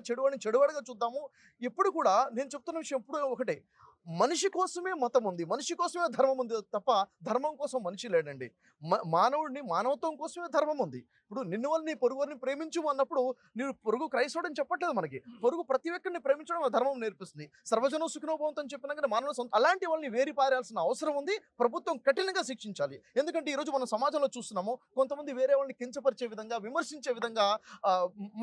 చెడువాడిని చెడువాడిగా చూద్దాము. ఎప్పుడు కూడా నేను చెప్తున్న విషయం ఎప్పుడు ఒకటే. మనిషి కోసమే మతం ఉంది మనిషి కోసమే ధర్మం ఉంది తప్ప ధర్మం కోసం మనిషి లేడండి. మానవుడిని మానవత్వం కోసమే ధర్మం ఉంది ఇప్పుడు నిన్ను వల్ల నీ పొరుగుని ప్రేమించు అన్నప్పుడు నీవు పొరుగు క్రైస్తవుడు అని చెప్పట్లేదు మనకి. పొరుగు ప్రతి ఒక్కరిని ప్రేమించడం ధర్మం నేర్పిస్తుంది. సర్వజన సుఖినోభవంతో అని చెప్పినాక మానవ సొంత అలాంటి వాళ్ళని వేరి పారాల్సిన అవసరం ఉంది. ప్రభుత్వం కఠినంగా శిక్షించాలి. ఎందుకంటే ఈరోజు మనం సమాజంలో చూస్తున్నాము కొంతమంది వేరే వాళ్ళని కించపరిచే విధంగా విమర్శించే విధంగా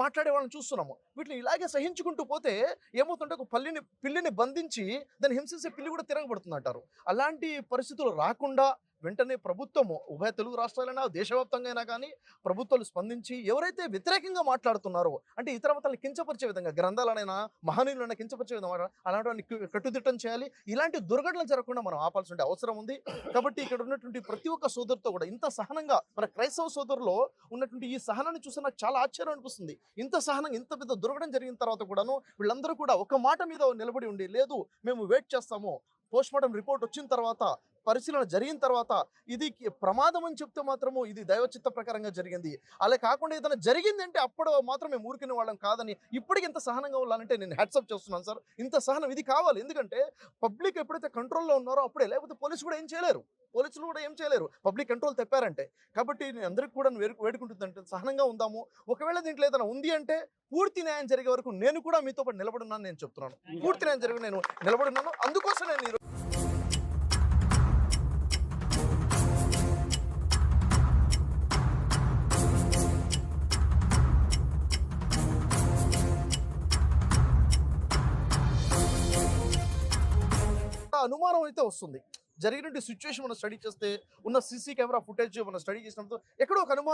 మాట్లాడే వాళ్ళని చూస్తున్నాము. వీటిని ఇలాగే సహించుకుంటూ పోతే ఏమవుతుంటే ఒక పల్లిని పిల్లిని బంధించి దాన్ని హింసించే పిల్లి కూడా తిరగబడుతుంది అంటారు అలాంటి పరిస్థితులు రాకుండా వెంటనే ప్రభుత్వము ఉభయ తెలుగు రాష్ట్రాలైనా దేశవ్యాప్తంగా అయినా కానీ ప్రభుత్వాలు స్పందించి ఎవరైతే వ్యతిరేకంగా మాట్లాడుతున్నారో అంటే ఇతర మతాలను కించపరిచే విధంగా గ్రంథాలనైనా మహనీయులైనా కించపరిచే విధంగా అలాంటి కట్టుదిట్టం చేయాలి. ఇలాంటి దుర్ఘటనలు జరగకుండా మనం ఆపాల్సిన అవసరం ఉంది. కాబట్టి ఇక్కడ ఉన్నటువంటి ప్రతి ఒక్క సోదరుతో కూడా ఇంత సహనంగా మన క్రైస్తవ సోదరులో ఉన్నటువంటి ఈ సహనాన్ని చూసి నాకు చాలా ఆశ్చర్యం అనిపిస్తుంది. ఇంత సహనం ఇంత పెద్ద దుర్ఘటన జరిగిన తర్వాత కూడాను వీళ్ళందరూ కూడా ఒక మాట మీద నిలబడి ఉండి లేదు మేము వెయిట్ చేస్తాము. పోస్ట్ మార్టం రిపోర్ట్ వచ్చిన తర్వాత పరిశీలన జరిగిన తర్వాత ఇది ప్రమాదం అని చెప్తే మాత్రము ఇది దైవచిత్త ప్రకారంగా జరిగింది. అలా కాకుండా ఏదైనా జరిగింది అంటే అప్పుడు మాత్రం మేము ఊరికిన వాళ్ళం కాదని ఇప్పటికి ఇంత సహనంగా ఉండాలంటే నేను హెడ్సప్ చేస్తున్నాను సార్. ఇంత సహనం ఇది కావాలి. ఎందుకంటే పబ్లిక్ ఎప్పుడైతే కంట్రోల్లో ఉన్నారో అప్పుడే లేకపోతే పోలీసు కూడా ఏం చేయలేరు. పోలీసులు కూడా ఏం చేయలేరు. పబ్లిక్ కంట్రోల్ తెప్పారంటే. కాబట్టి నేను అందరికి కూడా వేడుకు వేడుకుంటుందంటే సహనంగా ఉందాము. ఒకవేళ దీంట్లో ఏదైనా ఉంది అంటే పూర్తి న్యాయం జరిగే వరకు నేను కూడా మీతో పాటు నిలబడున్నాను నేను చెప్తున్నాను. పూర్తి న్యాయం జరిగి నేను నిలబడున్నాను అందుకోసం నేను అనుమానం అయితే వస్తుంది. జరిగినటువంటి సిచ్యువేషన్ మనం స్టడీ చేస్తే ఉన్న సీసీ కెమెరా ఫుటేజ్ మనం స్టడీ చేసినప్పుడు ఎక్కడో ఒక అనుమానం